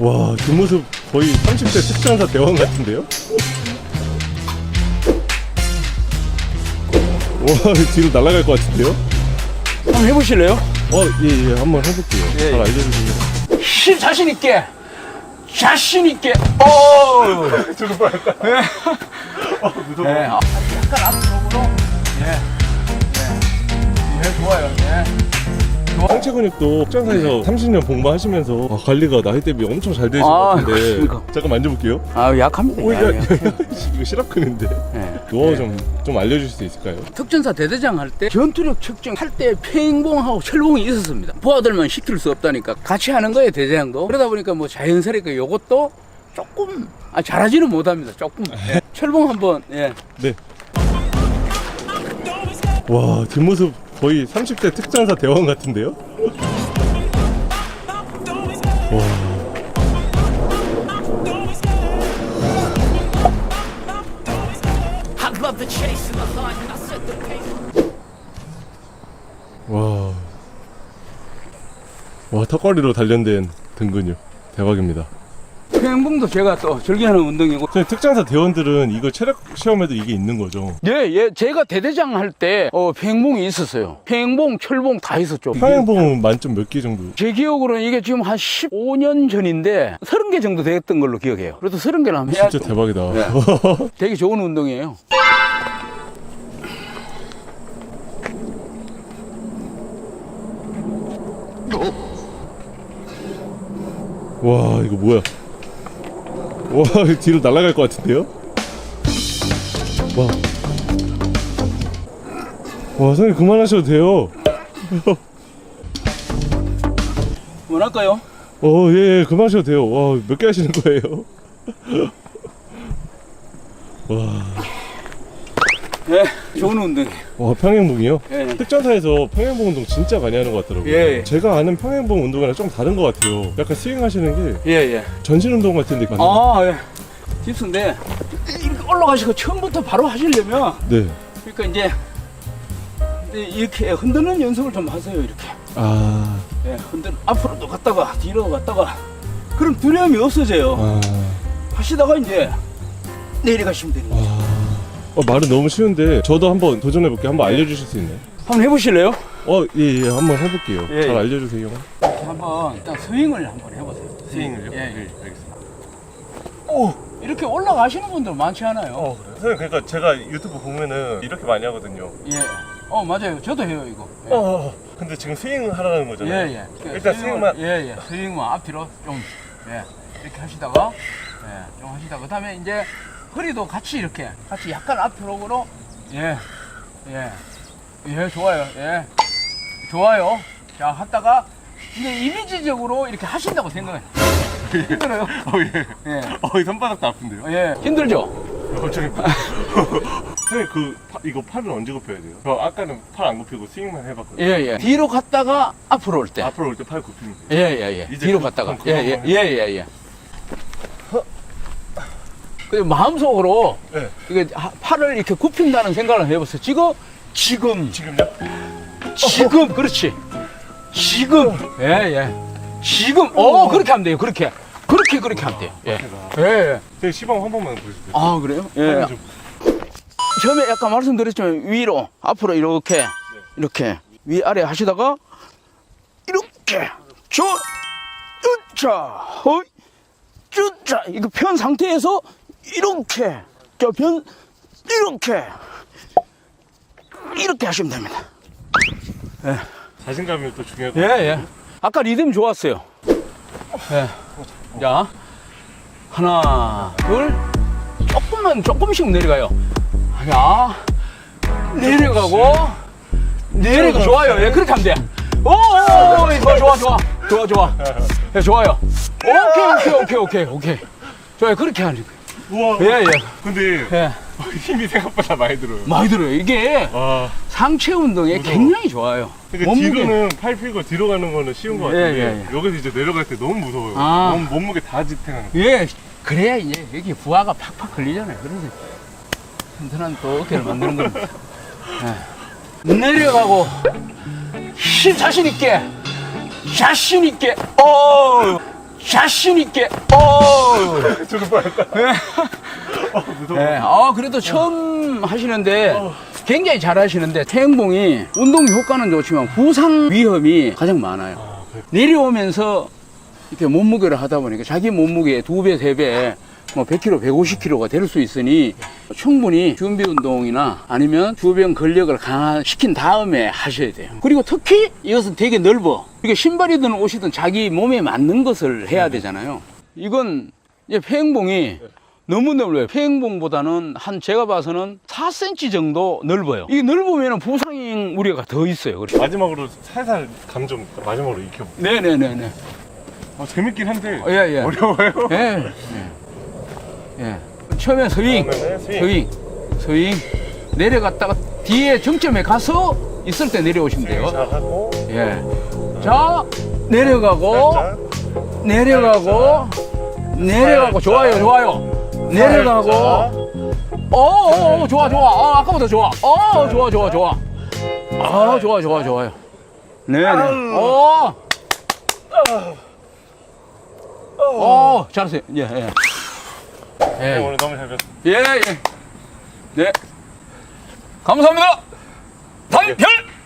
와, 뒷모습 거의 30대 특전사 대왕 같은데요? 와, 뒤로 날아갈 것 같은데요? 한번 해보실래요? 어, 예, 예, 한번 해볼게요. 예, 잘 예. 알려주세요. 힘 자신 있게 자신 있게 오뭐 할까? 예. 아, 무서워. 예. 아, 약간 앞으로 예. 예. 상체 근육도 특전사에서 30년 복무하시면서 아, 관리가 나이 대비 엄청 잘 되신 아, 것 같은데 그렇습니까? 잠깐 만져볼게요. 아, 약합니다. 오, 야, 야, 야, 이거 실업근인데. 예. 노하우 좀, 좀 알려줄 수 있을까요? 특전사 대대장 할 때 전투력 측정 할 때 팽봉하고 철봉이 있었습니다. 부하들만 시킬 수 없다니까 같이 하는 거예요 대대장도. 그러다 보니까 뭐 자연스럽게 요것도 조금 아, 잘하지는 못합니다. 조금 예. 철봉 한번 예. 네. 와, 뒷모습 거의 30대 특전사 대왕 같은데요? 턱걸이로 단련된 등 근육. 대박입니다. 팽봉도 제가 또 즐겨하는 운동이고 선생님, 특전사 대원들은 이거 체력 시험에도 이게 있는 거죠? 예, 예. 제가 대대장 할 때, 어, 팽봉이 있었어요. 팽봉, 철봉 다 있었죠. 평행봉은 만점 몇 개 정도? 제 기억으로는 이게 지금 한 15년 전인데, 30개 정도 됐던 걸로 기억해요. 그래도 30개를 하면 진짜 대박이다. 네. 되게 좋은 운동이에요. 와 이거 뭐야? 와 뒤로 날아갈 것 같은데요? 와와 선생님 그만하셔도 돼요. 뭐 할까요? 어예 예, 그만하셔도 돼요. 와 몇 개 하시는 거예요? 예, 좋은 운동이에요. 와 평행봉이요 예. 특전사에서 평행봉 운동 진짜 많이 하는 것 같더라고요 예, 예. 제가 아는 평행봉 운동이랑 좀 다른 것 같아요 약간 스윙 하시는 게 예, 예. 전신 운동 같은데 맞나요? 아, 예. 딥스인데, 이렇게 올라가시고 처음부터 바로 하시려면, 네. 그러니까 이제, 이제 이렇게 흔드는 연습을 좀 하세요, 이렇게. 아, 예, 흔들, 앞으로도 갔다가, 뒤로 갔다가. 그럼 두려움이 없어져요. 아, 하시다가 이제, 내려가시면 거예요. 아. 어, 말은 너무 쉬운데 저도 한번 도전해볼게요. 한번 알려주실 수 있나요? 한번 해보실래요? 어, 예, 예, 한번 해볼게요. 예, 잘 예. 알려주세요. 이렇게 한번 일단 스윙을 한번 해보세요. 스윙을요? 예, 예. 알겠습니다. 오, 이렇게 올라가시는 분들 많지 않아요? 어, 그래요? 선생님, 그러니까 제가 유튜브 보면은 이렇게 많이 하거든요. 예. 어, 맞아요. 저도 해요, 이거. 예. 어, 근데 지금 스윙 하라는 예, 거잖아요. 예. 그 일단 스윙만. 예, 예. 스윙만 앞뒤로 좀, 예. 이렇게 하시다가, 예. 좀 하시다가, 그 다음에 이제 허리도 같이 이렇게, 같이 약간 앞으로, 예. 예. 예, 좋아요. 예. 좋아요. 자, 하다가, 이제 이미지적으로 이렇게 하신다고 생각해요. 힘들어요? 어, 예. 예. 어, 이 손바닥도 아픈데요? 예. 힘들죠? 갑자기. 선생님, 그, 파- 이거 팔은 언제 굽혀야 돼요? 저 아까는 팔 안 굽히고 스윙만 해봤거든요. 예, 예. 뒤로 갔다가 앞으로 올 때. 앞으로 올 때 팔 굽히면 돼요. 예, 예, 예. 이제 뒤로 그- 갔다가. 예, 예, 그거만 예, 예, 예. 근데 마음속으로 네. 이게 하- 팔을 이렇게 굽힌다는 생각을 해보세요. 지금, 지금, 지금요? 지금, 그렇지. 지금, 예, 예. 지금, 어, 그렇게 하면 돼요. 그렇게. 그렇게, 그렇게 하면 돼요. 예. 예, 예. 선생님, 시범 한 번만 보여주세요. 아, 그래요? 예. 좀- 처음에 약간 말씀드렸지만 위로, 앞으로 이렇게, 이렇게 위아래 하시다가 이렇게 저, 으차, 허이, 쭈차 이거 편 상태에서 이렇게 저편 이렇게 이렇게 하시면 됩니다. 자신감이 또 중요할 것 예. 예. 아까 리듬 좋았어요. 예. 자, 하나, 둘, 조금만, 조금씩 내려가요. 자, 내려가고, 내려가, 좋아요. 예, 그렇게 하면 돼. 오, 오, 오, 좋아, 좋아, 좋아. 좋아, 좋아. 예, 좋아요. 오케이, 오케이, 오케이, 오케이, 오케이. 좋아요. 그렇게 하는 거예요. 우와. 예, 예. 근데 예. 힘이 생각보다 많이 들어요. 많이 들어요. 이게 와. 상체 운동에 무서워. 굉장히 좋아요. 그러니까 뒤로는 팔 펴고 뒤로 가는 거는 쉬운 것 예, 같은데 예, 예. 여기서 이제 내려갈 때 너무 무서워요. 아. 몸, 몸무게 다 지탱하는 거. 예, 그래야 이제 여기 부하가 팍팍 걸리잖아요. 그래서 튼튼한 또 어깨를 만드는 겁니다. 예. 내려가고 힘 자신 있게, 자신 있게, 어, 자신있게, 어 죽을 뻔했다. 어, 무서워. 네, 아, 그래도 처음 하시는데 굉장히 잘 하시는데 태행봉이 운동 효과는 좋지만 부상 위험이 가장 많아요. 아. 내려오면서 이렇게 몸무게를 하다 보니까 자기 몸무게의 두 배, 세 배, 뭐 100kg, 150kg가 될 수 있으니 충분히 준비 운동이나 아니면 주변 근력을 강화시킨 다음에 하셔야 돼요. 그리고 특히 이것은 되게 넓어. 이게 신발이든 옷이든 자기 몸에 맞는 것을 해야 되잖아요. 이건 이제 폐행봉이 너무 넓어요. 폐행봉보다는 한 제가 봐서는 4cm 정도 넓어요. 이게 넓으면 부상 우려가 더 있어요. 그래서. 마지막으로 살살 감 좀 마지막으로 익혀. 네네네네. 어, 재밌긴 한데 예, 예. 어려워요. 예. 예. 예. 처음에 스윙. 처음에는 스윙. 스윙. 스윙. 내려갔다가 뒤에 정점에 가서 있을 때 내려오시면 돼요. 예. 자, 내려가고, 살짝 내려가고, 내려가고, 좋아요, 좋아요. 내려가고, 어, 어, 어, 좋아, 좋아. 아, 아까보다 좋아. 어, 좋아, 좋아, 좋아. 아, 좋아, 좋아, 좋아요. 네 네. 어. 어, 잘하세요. 예, 예. 네, 예, 오늘 너무 잘 배웠습니다. 예, 예. 네. 감사합니다. 단별!